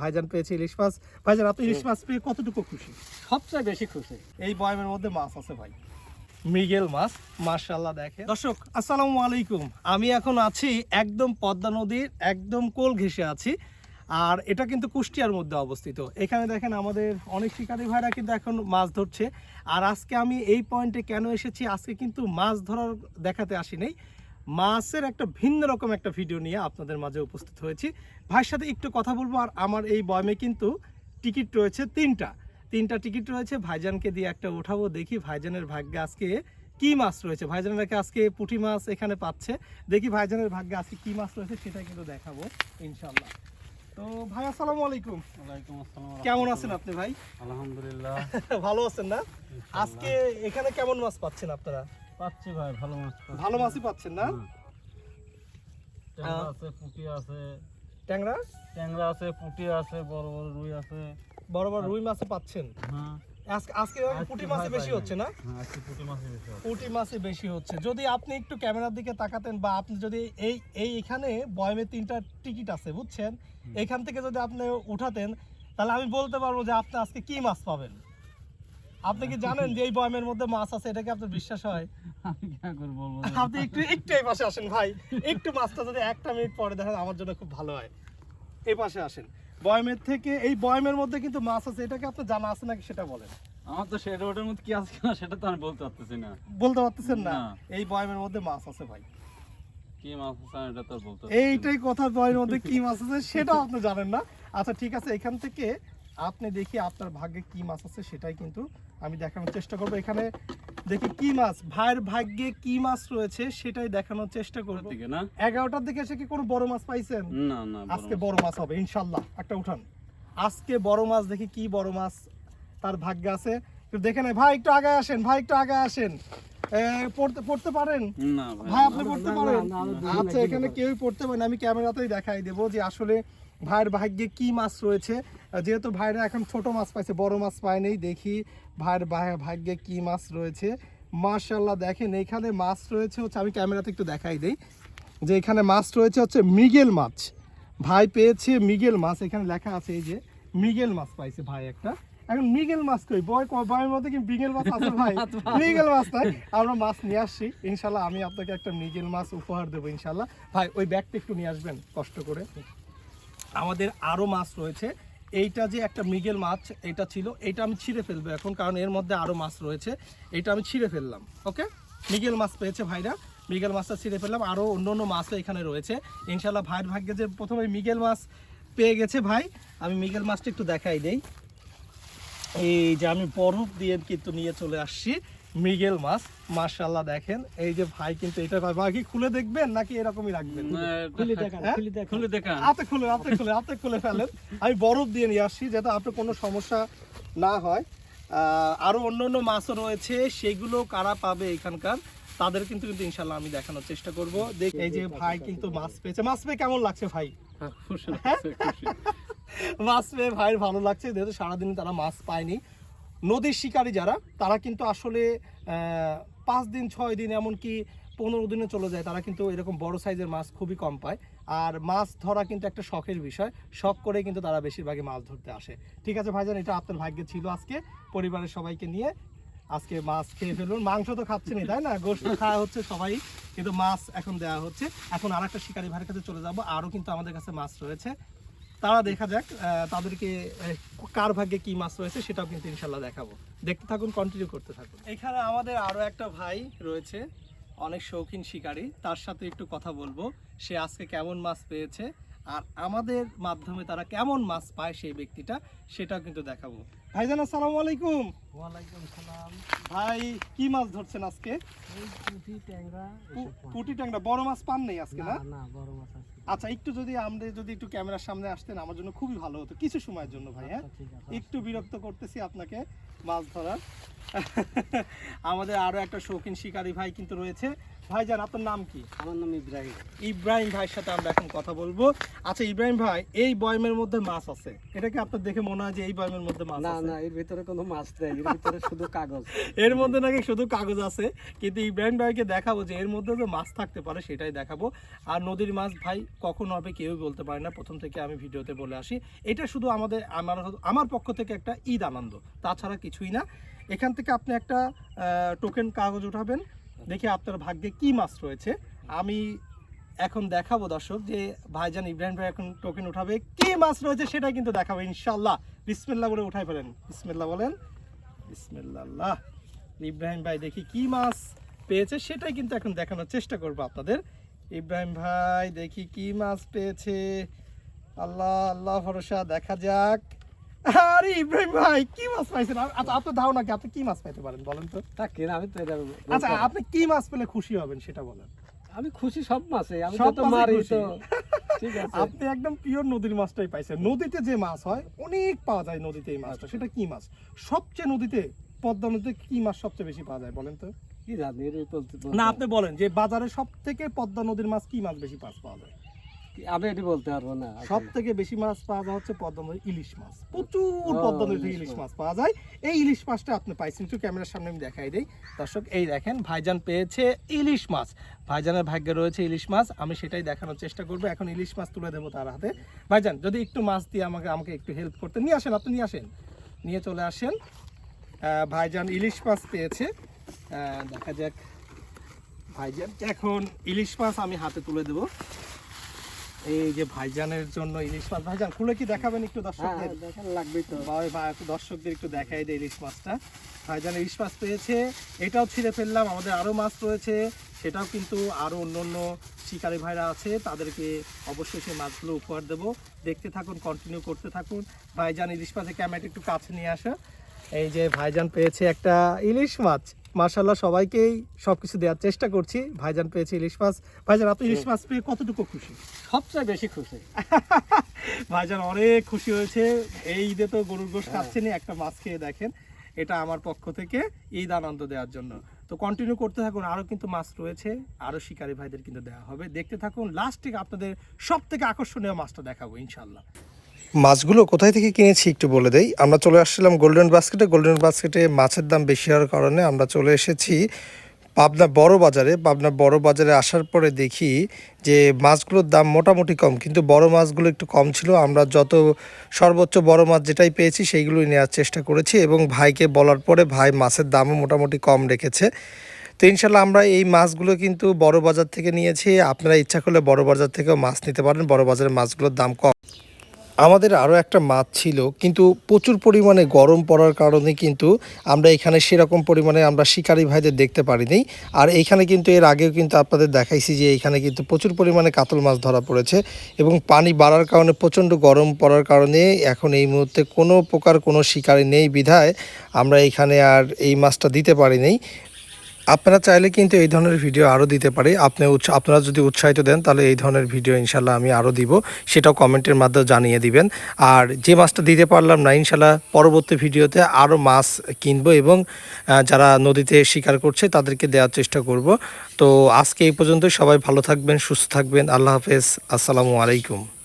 ভাইজান পেয়েছে ইলিশ মাছ। ভাইজান আপনি ইলিশ মাছ পেয়ে কতটুকু খুশি? সবচেয়ে বেশি খুশি। এই বয়ামের মধ্যে মাছ আছে ভাই। মৃগেল মাছ মার্শাল্লাহ দেখে দর্শক আসসালামু আলাইকুম। আমি এখন আছি একদম পদ্মা নদীর একদম কোল ঘেঁষে আছি। আর এটা কিন্তু কুষ্টিয়ার মধ্যে অবস্থিত। এখানে দেখেন আমাদের অনেক শিকারী ভাইরা কিন্তু এখন মাছ ধরছে। আর আজকে আমি এই পয়েন্টে কেন এসেছি? আজকে কিন্তু মাছ ধরার দেখাতে আসিনি। মাছের একটা ভিন্ন রকম একটা ভিডিও নিয়ে আপনাদের মাঝে উপস্থিত হয়েছি। ভাইয়ের সাথে একটু কথা বলব আর আমার এই বয়মে কিন্তু টিকিট রয়েছে তিনটা। তিনটা টিকিট রয়েছে ভাইজানকে দিয়ে একটা উঠাবো দেখি ভাইজানের ভাগ্যে আজকে কি মাছ রয়েছে। ভাইজানের নাকি আজকে পুঁটি মাছ এখানে পাচ্ছে? দেখি ভাইজানের ভাগ্যে আজকে কি মাছ রয়েছে সেটা কিন্তু দেখাবো ইনশাল্লাহ তো ভাই আসসালামু আলাইকুম। ওয়ালাইকুম আসসালাম কেমন আছেন আপনি ভাই? আলহামদুলিল্লাহ। ভালো আছেন না? আজকে এখানে কেমন মাছ পাচ্ছেন আপনারা? পাচ্ছি ভাই ভালো মাছ ভালো মাছই পাচ্ছেন না? ট্যাংরা আছে পুঁটি আছে। ট্যাংরা? ট্যাংরা আছে পুঁটি আছে বড় বড় রুই আছে। বড় বড় রুই পাচ্ছেন? হ্যাঁ আজকে পুঁটি বেশি হচ্ছে না? পুঁটি বেশি হচ্ছে। যদি আপনি একটু ক্যামেরার দিকে তাকাতেন বা আপনি যদি এই এই এখানে বয়মে তিনটা টিকিট আছে বুঝছেন? এখান থেকে যদি আপনি উঠাতেন তাহলে আমি বলতে পারব যে আপনি আজকে কি মাছ পাবেন? আপনি কি জানেন যে এই বয়মের মধ্যে মাছ আছে? এটা কি আপনার বিশ্বাস হয়? আমি কি করে বলব? আপনি একটু একটু এই পাশে আসেন ভাই। একটু মাছটা যদি একটা মিনিট পরে দেখেন আমার জন্য খুব ভালো হয়। এই পাশে আসেন। বয়মের থেকে এই বয়মের মধ্যে কিন্তু মাছ আছে। এটাকে আপনার জানা আছে নাকি সেটা বলেন? আমার তো সেটা ওটার মধ্যে কি আছে কিনা সেটা তো আমি বলতে পারতেছি না। বলতে পারতেছেন না? না। এই বয়মের মধ্যে মাছ আছে ভাই। কি মাছ আছে এটা তো বলতে এইটাই কথা বয়ের মধ্যে কি মাছ আছে সেটা আপনি জানেন না। আচ্ছা ঠিক আছে এখান থেকে আপনি দেখি আপনার ভাগ্যে কি মাছ আছে সেটাই কিন্তু আমি দেখানোর চেষ্টা করব। এখানে দেখি কি মাছ ভাইয়ের ভাগ্যে কি মাছ রয়েছে সেটাই দেখানোর চেষ্টা করব। এগারোটার দিকে এসে কি কোনো বড় মাছ পাইছেন? না না আজকে বড় মাছ হবে ইনশাল্লাহ। একটা উঠান। আজকে বড় মাছ দেখি কি বড় মাছ তার ভাগ্যে আছে। একটু দেখে নেই ভাই একটু আগে আসেন ভাই একটু আগে আসেন। পড়তে পড়তে পারেন? ভাই ভাই আপনি পড়তে পারেন? আচ্ছা এখানে কেউই পড়তে পারেন। আমি ক্যামেরাতেই দেখাই দেবো যে আসলে ভাইয়ের ভাগ্যে কি মাছ রয়েছে। যেহেতু ভাইরা এখন ছোট মাছ পাইছে বড় মাছ পায়নি দেখি ভাইয়ের ভাগ্যে কি মাছ রয়েছে। মার্শাল্লাহ দেখেন এখানে মাছ রয়েছে হচ্ছে আমি ক্যামেরাতে একটু দেখাই দিই। যে এখানে মাছ রয়েছে হচ্ছে মিগেল মাছ। ভাই পেয়েছে মিগেল মাছ এখানে লেখা আছে এই যে মিগেল মাছ পাইছে ভাই একটা। এখন মিগেল মাছ কই? বয় বয়ের মধ্যে কি মৃগেল মাছ আছে ভাই? মিগেল মাছ নাই। আমরা মাছ নিয়ে আসছি। ইনশাল্লাহ আমি আপনাকে একটা মিগেল মাছ উপহার দেবো ইনশাল্লাহ ভাই ওই ব্যাগটা একটু নিয়ে আসবেন কষ্ট করে। আমাদের আরও মাছ রয়েছে। এইটা যে একটা মৃগেল মাছ, এটা ছিল, এটা আমি ছিঁড়ে ফেলব এখন, কারণ এর মধ্যে আরও মাছ রয়েছে। এটা আমি ছিঁড়ে ফেললাম, ওকে? মৃগেল মাছ পেয়েছে ভাইরা। মৃগেল মাছটা ছিঁড়ে ফেললাম। আরও অন্য অন্য মাছও এখানে রয়েছে। ইনশাল্লাহ ভাইয়ের ভাগ্যে যে প্রথমে মৃগেল মাছ পেয়ে গেছে ভাই, আমি মৃগেল মাছটা একটু দেখাই দেই। এই যে আমি বরফ দিয়ে কিন্তু নিয়ে চলে আসছি। মৃগেল মাছ মার্শাল্লাহ দেখেন। এই যে ভাই কিন্তু এটা ভাই ভাই কি খুলে দেখবেন নাকি এরকমই রাখবেন? খুলে দেখান, হ্যাঁ? খুলে খুলে দেখান। হাতে খুলে হাতে খুলে হাতে খুলে ফেলেন। আমি বরফ দিয়ে নিয়ে আসছি যাতে আপনার কোনো সমস্যা না হয়। আহ, আরও অন্য অন্য মাছও রয়েছে সেগুলো কারা পাবে এখানকার তাদের কিন্তু কিন্তু ইনশাল্লাহ আমি দেখানোর চেষ্টা করব। দেখ এই যে ভাই কিন্তু মাছ পেয়েছে। মাছ পেয়ে কেমন লাগছে ভাই? হ্যাঁ, খুশি। মাছ পেয়ে ভাইয়ের ভালো লাগছে যেহেতু সারাদিন তারা মাছ পায়নি। নদীর শিকারী যারা, তারা কিন্তু আসলে পাঁচ দিন, ছয় দিন, এমনকি পনেরো দিনে চলে যায়, তারা কিন্তু এরকম বড় সাইজের মাছ খুবই কম পায়। আর মাছ ধরা কিন্তু একটা শখের বিষয়, শখ করে কিন্তু তারা বেশিরভাগই মাছ ধরতে আসে। ঠিক আছে ভাইজান, এটা আপনার ভাগ্যে ছিল আজকে, পরিবারের সবাইকে নিয়ে আজকে মাছ খেয়ে ফেলুন। মাংস তো খাচ্ছেনি তাই না? গোস্ত খাওয়া হচ্ছে সবাই, কিন্তু মাছ এখন দেওয়া হচ্ছে। এখন আর একটা শিকারী ভাইয়ের কাছে চলে যাব, আরও কিন্তু আমাদের কাছে মাছ রয়েছে। তারা দেখা যাক তাদেরকে কার ভাগ্যে কি মাছ রয়েছে সেটাও কিন্তু ইনশাল্লাহ দেখাবো। দেখতে থাকুন কন্টিনিউ করতে থাকুন। এখানে আমাদের আরও একটা ভাই রয়েছে অনেক শৌখিন শিকারী। তার সাথে একটু কথা বলব সে আজকে কেমন মাছ পেয়েছে আর আমাদের মাধ্যমে তারা কেমন মাছ পায় সেই ব্যক্তিটা সেটাও কিন্তু দেখাবো। ভাইজান আসসালামু আলাইকুম। ওয়ালাইকুম সালাম। ভাই কি মাছ ধরছেন আজকে? পুঁটি ট্যাংরা পু- পুঁটি ট্যাংরা বড় মাছ পান নেই আজকে না না? না বড় মাছ আছে। আচ্ছা একটু যদি আমাদের যদি একটু ক্যামেরার সামনে আসতেন আমার জন্য খুবই ভালো হতো। কিছু সময়ের জন্য ভাই হ্যাঁ আচ্ছা, একটু বিরক্ত করতেছি আপনাকে মাছ ধরার। আমাদের আরও একটা শৌখিন শিকারী ভাই কিন্তু রয়েছে। ভাই ভাইজান আপনার নাম কি? আমার নাম ইব্রাহিম। ইব্রাহিম ভাইয়ের সাথে আমরা এখন কথা বলব। আচ্ছা ইব্রাহিম ভাই এই বয়মের মধ্যে মাছ আছে? এটা কি আপনার দেখে মনে হয় যে এই বয়মের মধ্যে মাছ না না এর ভিতরে কোনো মাছ নেই এর ভিতরে শুধু কাগজ। এর মধ্যে নাকি শুধু কাগজ আছে? কিন্তু ইব্রাহিম ভাইকে দেখাবো যে এর মধ্যে যে মাছ থাকতে পারে সেটাই দেখাবো। আর নদীর মাছ ভাই কখন হবে কেউ বলতে পারে না। প্রথম থেকে আমি ভিডিওতে বলে আসি। এটা শুধু আমাদের, আমার আমার পক্ষ থেকে একটা ঈদ আনন্দ। তাছাড়া কিছুই না। এখান থেকে আপনি একটা টোকেন কাগজ উঠাবেন। দেখি আপনার ভাগ্যে কি মাছ রয়েছে। আমি এখন দেখাবো দর্শক যে ভাইজান ইব্রাহিম ভাই এখন টোকেন উঠাবে। কি মাছ রয়েছে সেটা কিন্তু দেখাবো ইনশাল্লাহ বিসমিল্লাহ বলে উঠাই ফেলেন। বিসমিল্লাহ বলেন। বিসমিল্লাহ। ইব্রাহিম ভাই দেখি কি মাছ পেয়েছে সেটাই কিন্তু এখন দেখানোর চেষ্টা করব আপনাদের। ইব্রাহিম ভাই দেখি কি মাছ পেয়েছে। আল্লাহ আল্লাহ ভরসা দেখা যাক। আরে ইব্রাহিম ভাই কি মাছ পাইছেন? আচ্ছা আপনার ধারণা কি? আপনি কি মাছ পাইতে পারেন বলেন তো? থাকে না আমি তো এটা আচ্ছা আপনি কি মাছ পেলে খুশি হবেন সেটা বলেন। আমি খুশি সব মাসে আমি মাছে মারি তো ঠিক আছে। আপনি একদম পিওর নদীর মাছটাই পাইছেন। নদীতে যে মাছ হয় অনেক পাওয়া যায় নদীতে এই মাছটা। সেটা কি মাছ? সবচেয়ে নদীতে পদ্মা নদীতে কি মাছ সবচেয়ে বেশি পাওয়া যায় বলেন তো? না আপনি বলেন যে বাজারে সব থেকে পদ্মা নদীর মাছ কি মাছ বেশি মাছ পাওয়া যায়? আমি এটি বলতে পারব না সব থেকে বেশি মাছ পাওয়া যায় হচ্ছে পদ্মা নদীর ইলিশ মাছ। প্রচুর পদ্মা ইলিশ মাছ। পাওয়া যায়। এই ইলিশ মাছটা আপনি পাইছেন একটু ক্যামেরার সামনে আমি দেখাই দেই। দর্শক এই দেখেন ভাইজান পেয়েছে ইলিশ মাছ। ভাইজানের ভাগ্যে রয়েছে ইলিশ মাছ। আমি সেটাই দেখানোর চেষ্টা করব। এখন ইলিশ মাছ তুলে দেবো তার হাতে। ভাইজান যদি একটু মাছ দিয়ে আমাকে আমাকে একটু হেল্প করতে নিয়ে আসেন আপনি নিয়ে আসেন। নিয়ে চলে আসেন। আহ, ভাইজান ইলিশ মাছ পেয়েছে। দেখা যাক। ভাইজান এখন ইলিশ মাছ আমি হাতে তুলে দেবো। এই যে ভাইজানের জন্য ইলিশ মাছ। ভাইজান খুলে কি দেখাবেন একটু দর্শকদের? হ্যাঁ, লাগবেই তো। ভাই ভাই একটু দর্শকদের একটু দেখাই দেয় ইলিশ মাছটা। ভাইজান ইলিশ মাছ পেয়েছে। এটাও ছিঁড়ে ফেললাম। আমাদের আরও মাছ রয়েছে। সেটাও কিন্তু আরও অন্য অন্য শিকারী ভাইরা আছে। তাদেরকে অবশ্যই সেই মাছগুলো উপহার দেবো। দেখতে থাকুন কন্টিনিউ করতে থাকুন। ভাইজান ইলিশ মাছের ক্যামেরাটা একটু কাছে নিয়ে আসা। এই যে ভাইজান পেয়েছে একটা ইলিশ মাছ। মার্শাল্লাহ সবাইকেই সব কিছু দেওয়ার চেষ্টা করছি। ভাইজান পেয়েছে ইলিশ মাছ। ভাইজান আপনি ইলিশ মাছ পেয়ে কতটুকু খুশি? সবচেয়ে বেশি খুশি। ভাইজান অনেক খুশি হয়েছে। এই ঈদে তো গরুর গোশ হ্যাঁ। খাচ্ছেনই একটা মাছ খেয়ে দেখেন। এটা আমার পক্ষ থেকে ঈদ আনন্দ দেওয়ার জন্য। তো কন্টিনিউ করতে থাকুন আরও কিন্তু মাছ রয়েছে। আরও শিকারী ভাইদের কিন্তু দেওয়া হবে। দেখতে থাকুন লাস্টে আপনাদের সব থেকে আকর্ষণীয় মাছটা দেখাবো ইনশাল্লাহ মাছগুলো কোথায় থেকে কিনেছি একটু বলে দেই। আমরা চলে আসছিলাম গোল্ডেন বাস্কেটে গোল্ডেন বাস্কেটে মাছের দাম বেশি হওয়ার কারণে আমরা চলে এসেছি পাবনা বড় বাজারে। পাবনা বড় বাজারে আসার পরে দেখি যে মাছগুলোর দাম মোটামুটি কম, কিন্তু বড় মাছগুলো একটু কম ছিল। আমরা যত সর্বোচ্চ বড় মাছ যেটাই পেয়েছি সেইগুলোই নেওয়ার চেষ্টা করেছি এবং ভাইকে বলার পরে ভাই মাছের দামও মোটামুটি কম রেখেছে। তো ইনশাল্লাহ আমরা এই মাছগুলো কিন্তু বড় বাজার থেকে নিয়েছি। আপনারা ইচ্ছা করলে বড় বাজার থেকেও মাছ নিতে পারেন। বড় বাজারের মাছগুলোর দাম কম। আমাদের আরও একটা মাছ ছিল, কিন্তু প্রচুর পরিমাণে গরম পড়ার কারণে কিন্তু আমরা এখানে সেরকম পরিমাণে আমরা শিকারি ভাইদের দেখতে পারিনি। আর এইখানে কিন্তু এর আগেও কিন্তু আপনাদের দেখাইছি যে এইখানে কিন্তু প্রচুর পরিমাণে কাতল মাছ ধরা পড়েছে এবং পানি বাড়ার কারণে, প্রচণ্ড গরম পড়ার কারণে এখন এই মুহূর্তে কোনো প্রকার কোনো শিকারি নেই বিধায় আমরা এখানে আর এই মাছটা দিতে পারিনি। আপনারা চাইলে কিন্তু এই ধরনের ভিডিও আরও দিতে পারি। আপনি উৎস আপনারা যদি উৎসাহিত দেন, তাহলে এই ধরনের ভিডিও ইনশাল্লাহ আমি আরও দিব। সেটাও কমেন্টের মাধ্যমে জানিয়ে দিবেন। আর যে মাছটা দিতে পারলাম না ইনশাল্লাহ পরবর্তী ভিডিওতে আরও মাছ কিনবো এবং যারা নদীতে শিকার করছে, তাদেরকে দেওয়ার চেষ্টা করব। তো আজকে এই পর্যন্ত সবাই ভালো থাকবেন, সুস্থ থাকবেন। আল্লাহ হাফেজ। আসসালামু আলাইকুম।